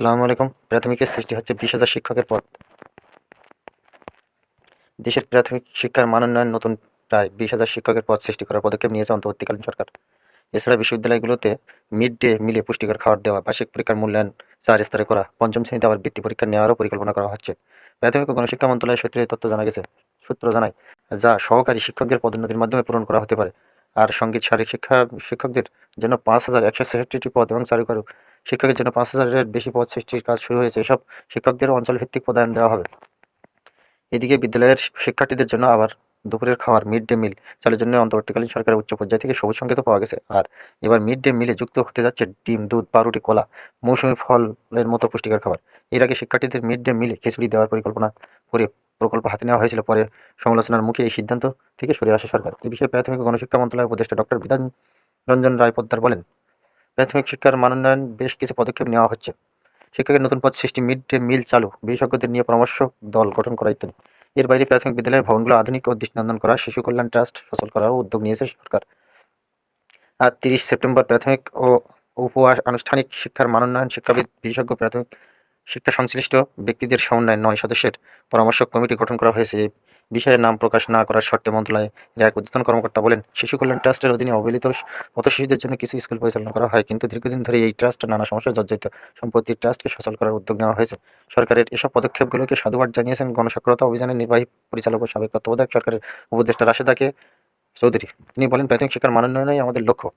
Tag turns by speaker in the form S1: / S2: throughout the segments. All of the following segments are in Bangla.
S1: আসসালামু আলাইকুম। প্রাথমিকের সৃষ্টি হচ্ছে বিশ হাজার শিক্ষকের পদ। দেশের প্রাথমিক শিক্ষার মান উন্নয়ন নতুন প্রায় বিশ হাজার শিক্ষকের পদ সৃষ্টি করার পদক্ষেপ নিয়েছে অন্তর্বর্তীকালীন সরকার। এছাড়া বিশ্ববিদ্যালয়গুলোতে মিড ডে মিলে পুষ্টিকর খাবার দেওয়া, বার্ষিক পরীক্ষার মূল্যায়ন চার স্তরে করা, পঞ্চম শ্রেণীতে আবার বৃত্তি পরীক্ষা নেওয়ারও পরিকল্পনা করা হচ্ছে। প্রাথমিক ও গণশিক্ষা মন্ত্রণালয়ের সূত্রে তথ্য জানা গেছে, সূত্র জানায়, যা সহকারী শিক্ষকদের পদোন্নতির মাধ্যমে পূরণ করা হতে পারে। আর সংগীত শারীরিক শিক্ষা শিক্ষকদের জন্য পাঁচ হাজার একশো ছেষট্টিটি পদ এবং চারুকারু শিক্ষকের জন্য পাঁচ হাজারের বেশি পদ সৃষ্টির কাজ শুরু হয়েছে। এসব শিক্ষকদেরও অঞ্চলভিত্তিক পদায়ন দেওয়া হবে। এদিকে বিদ্যালয়ের শিক্ষার্থীদের জন্য আবার দুপুরের খাবার মিড ডে মিল চালের জন্য অন্তর্বর্তীকালীন সরকারের উচ্চ পর্যায় থেকে সবুজ সংকেত পাওয়া গেছে। আর এবার মিড ডে মিলে যুক্ত হতে যাচ্ছে ডিম, দুধ, পাউরুটি, কলা, মৌসুমি ফলের মতো পুষ্টিকর খাবার। এর আগে শিক্ষার্থীদের মিড ডে মিলে খিচুড়ি দেওয়ার পরিকল্পনা করে প্রকল্প হাতে নেওয়া হয়েছিল। পরে সমালোচনার মুখে এই সিদ্ধান্ত থেকে সরে আসে সরকার। এ বিষয়ে প্রাথমিক গণশিক্ষা মন্ত্রণালয়ের উপদেষ্টা ডক্টর বিধান রঞ্জন রায় পোদ্দার বলেন প্রাথমিক শিক্ষার মানোন্নয়ন বেশ কিছু পদক্ষেপ নেওয়া হচ্ছে। শিক্ষকের নতুন পদ সৃষ্টি মিড ডে মিল চালু, বিশেষজ্ঞদের নিয়ে পরামর্শ দল গঠন করা ইত্যাদি। এর বাইরে প্রাথমিক বিদ্যালয়ের ভবনগুলো আধুনিক ও দৃষ্টিনন্দন করা, শিশু কল্যাণ ট্রাস্ট সচল করারও উদ্যোগ নিয়েছে সরকার। আর তিরিশ সেপ্টেম্বর প্রাথমিক ও উপ আনুষ্ঠানিক শিক্ষার মানোন্নয়ন শিক্ষাবিদ, বিশেষজ্ঞ প্রাথমিক শিক্ষা সংশ্লিষ্ট ব্যক্তিদের সমন্বয়ে নয় সদস্যের পরামর্শক কমিটি গঠন করা হয়েছে। এই বিষয়ে নাম প্রকাশ না করার শর্তে মন্ত্রণালয়ের এক উদ্বোধন কর্মকর্তা বলেন, শিশু কল্যাণ ট্রাস্টের অধীনে অবহেলিত পথ শিশুদের জন্য কিছু স্কুল পরিচালনা করা হয়, কিন্তু দীর্ঘদিন ধরে এই ট্রাস্ট নানা সমস্যায় জর্জরিত। সম্পত্তি ট্রাস্টকে সচল করার উদ্যোগ নেওয়া হয়েছে। সরকারের এসব পদক্ষেপগুলোকে সাধুবাদ জানিয়েছেন গণসাক্ষরতা অভিযানের নির্বাহী পরিচালক ও সাবেক তত্ত্বাবধায়ক সরকারের উপদেষ্টা রাশেদাকে চৌধুরী। তিনি বলেন, প্রাথমিক শিক্ষার মানোন্নয়নই আমাদের লক্ষ্য।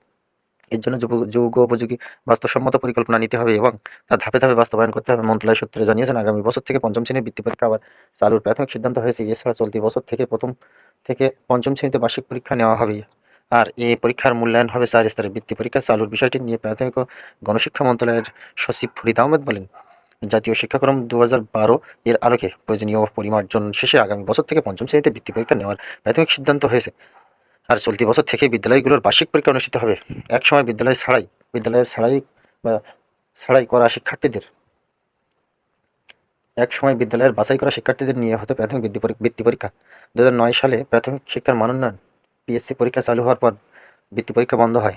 S1: এর জন্য যোগ্য উপযোগী বাস্তবসম্মত পরিকল্পনা নিতে হবে এবং তা ধাপে ধাপে বাস্তবায়ন করতে হবে। মন্ত্রণালয় সূত্রে জানিয়েছেন, আগামী বছর থেকে পঞ্চম শ্রেণির বৃত্তি পরীক্ষা আবার চালুর প্রাথমিক সিদ্ধান্ত হয়েছে। এছাড়া চলতি বছর থেকে প্রথম থেকে পঞ্চম শ্রেণীতে বার্ষিক পরীক্ষা নেওয়া হবে। আর এই পরীক্ষার মূল্যায়ন হবে চার স্তরের বৃত্তি পরীক্ষা। চালুর বিষয়টি নিয়ে প্রাথমিক ও গণশিক্ষা মন্ত্রণালয়ের সচিব ফরিদ আহমেদ বলেন, জাতীয় শিক্ষাক্রম দু হাজার বারো এর আলোকে প্রয়োজনীয় পরিমার্জন শেষে আগামী বছর থেকে পঞ্চম শ্রেণীতে বৃত্তি পরীক্ষা নেওয়ার প্রাথমিক সিদ্ধান্ত হয়েছে। আর চলতি বছর থেকে বিদ্যালয়গুলোর বার্ষিক পরীক্ষা অনুষ্ঠিত হবে। একসময় বিদ্যালয় ছাড়াই, বিদ্যালয়ের ছাড়াই বা ছাড়াই করা শিক্ষার্থীদের। এক সময় বিদ্যালয়ের বাছাই করা শিক্ষার্থীদের নিয়ে হতো প্রাথমিক বৃত্তি পরী- বৃত্তি পরীক্ষা। দু হাজার নয় সালে প্রাথমিক শিক্ষার মানোন্নয়ন পিএসসি পরীক্ষা চালু হওয়ার পর বৃত্তি পরীক্ষা বন্ধ হয়।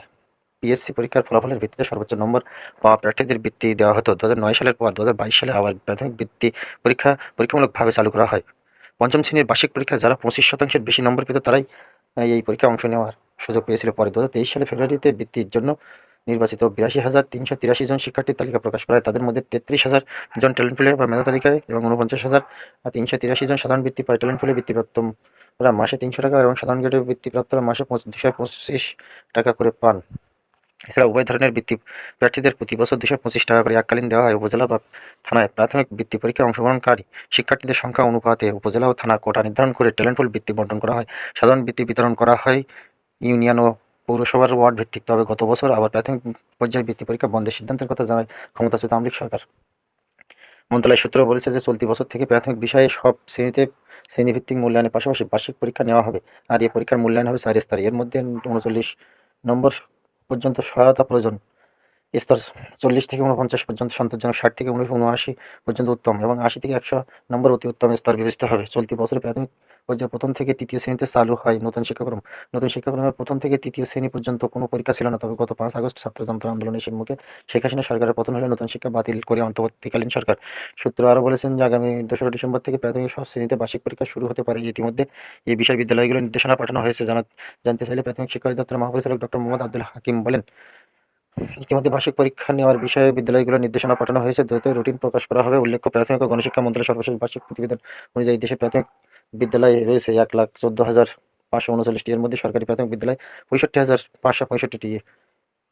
S1: পিএসসি পরীক্ষার ফলাফলের ভিত্তিতে সর্বোচ্চ নম্বর পাওয়া প্রার্থীদের বৃত্তি দেওয়া হতো। দু হাজার নয় সালের পর দু হাজার বাইশ সালে আবার প্রাথমিক বৃত্তি পরীক্ষা পরীক্ষামূলকভাবে চালু করা হয়। পঞ্চম শ্রেণির বার্ষিক পরীক্ষায় যারা পঁচিশ শতাংশের বেশি নম্বর পেত তারাই এই পরীক্ষায় অংশ নেওয়ার সুযোগ পেয়েছিল পরে। দু হাজার তেইশ সালে ফেব্রুয়ারিতে বৃত্তির জন্য নির্বাচিত বিরাশি হাজার তিনশো তিরাশি জন শিক্ষার্থীর তালিকা প্রকাশ করা হয়। তাদের মধ্যে তেত্রিশ হাজার জন ট্যালেন্ট ফুলে বা মেধা তালিকায় এবং উনপঞ্চাশ হাজার তিনশো তিরাশি জন সাধারণ বৃত্তি পায়। ট্যালেন্ট ফুলে বৃত্তিপ্রাপ্তরা মাসে তিনশো টাকা এবং সাধারণ গেটে বৃত্তিপ্রাপ্তরা মাসে দুশো পঁচিশ টাকা করে পান। এছাড়া উভয় ধরনের বৃত্তি প্রার্থীদের প্রতি বছর দুশো পঁচিশ টাকা করে এককালীন দেওয়া হয় উপজেলা বা থানায়। প্রাথমিক বৃত্তি পরীক্ষায় অংশগ্রহণকারী শিক্ষার্থীদের সংখ্যা, অনুপাতে উপজেলা ও থানা কোটা নির্ধারণ করে ট্যালেন্টফুল বৃত্তি বন্টন করা হয়। সাধারণ বৃত্তি বিতরণ করা হয় ইউনিয়ন ও পৌরসভার ওয়ার্ড ভিত্তিক। তবে গত বছর আবার প্রাথমিক পর্যায়ে বৃত্তি পরীক্ষা বন্ধের সিদ্ধান্তের কথা জানায় ক্ষমতাচ্যুত আমলিক সরকার। মন্ত্রণালয় সূত্র বলেছে যে, চলতি বছর থেকে প্রাথমিক বিষয়ে সব শ্রেণীতে শ্রেণীভিত্তিক মূল্যায়নের পাশাপাশি বার্ষিক পরীক্ষা নেওয়া হবে। আর এই পরীক্ষার মূল্যায়ন হবে চার স্তরে। এর মধ্যে উনচল্লিশ নম্বর পর্যন্ত সহায়তা প্রয়োজন। স্তর চল্লিশ থেকে উনপঞ্চাশ পর্যন্ত সন্তোষজনক ষাট থেকে উনিশ উনআশি পর্যন্ত উত্তম এবং আশি থেকে একশো নম্বর অতি উত্তম স্তর বিবেচিত হবে। চলতি বছরে প্রাথমিক পর্যায়ে প্রথম থেকে তৃতীয় শ্রেণীতে চালু হয় নতুন শিক্ষাক্রম। নতুন শিক্ষাক্রমের প্রথম থেকে তৃতীয় শ্রেণি পর্যন্ত কোনো পরীক্ষা ছিল না, তবে গত পাঁচ আগস্ট ছাত্রযন্ত্র আন্দোলনের সম্মুখে শেখ হাসিনা সরকারের পতন হলে নতুন শিক্ষা বাতিল করে অন্তর্বর্তীকালীন সরকার। সূত্র আরও বলেছেন যে আগামী দোসরা ডিসেম্বর থেকে প্রাথমিক সব শ্রেণীতে বার্ষিক পরীক্ষা শুরু হতে পারে। ইতিমধ্যে এই বিষয়ে বিদ্যালয়গুলো নির্দেশনা পাঠানো হয়েছে। জানা জানতে চাইলে প্রাথমিক শিক্ষা অধিদপ্তরের মহাপরিচালক ডক্টর মোহাম্মদ আব্দুল হাকিম বলেন ইতিমধ্যে বার্ষিক পরীক্ষা নেওয়ার বিষয়ে বিদ্যালয়গুলোর নির্দেশনা পাঠানো হয়েছে। দ্রুত রুটিন প্রকাশ করা হবে। উল্লেখ্য, প্রাথমিক ও গণশিক্ষা মন্ত্রণালয়ের সর্বশেষ বার্ষিক প্রতিবেদন অনুযায়ী দেশে প্রাথমিক বিদ্যালয় রয়েছে এক লাখ চোদ্দ হাজার পাঁচশো উনচল্লিশটি। এর মধ্যে সরকারি প্রাথমিক বিদ্যালয় পঁয়ষট্টি হাজার পাঁচশো পঁয়ষট্টিটি।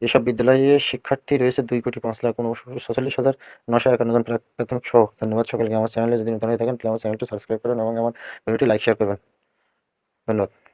S1: এসব বিদ্যালয়ে শিক্ষার্থী রয়েছে দুই কোটি পাঁচ লাখ উনচল্লিশ হাজার নশো একান্ন জন প্রা- প্রাথমিক সহ। ধন্যবাদ সকলকে। আমার চ্যানেলে যদি নতুন হয়ে থাকেন, তাহলে আমার চ্যানেলটি সাবস্ক্রাইব করুন এবং আমার ভিডিওটি লাইক, শেয়ার করবেন। ধন্যবাদ।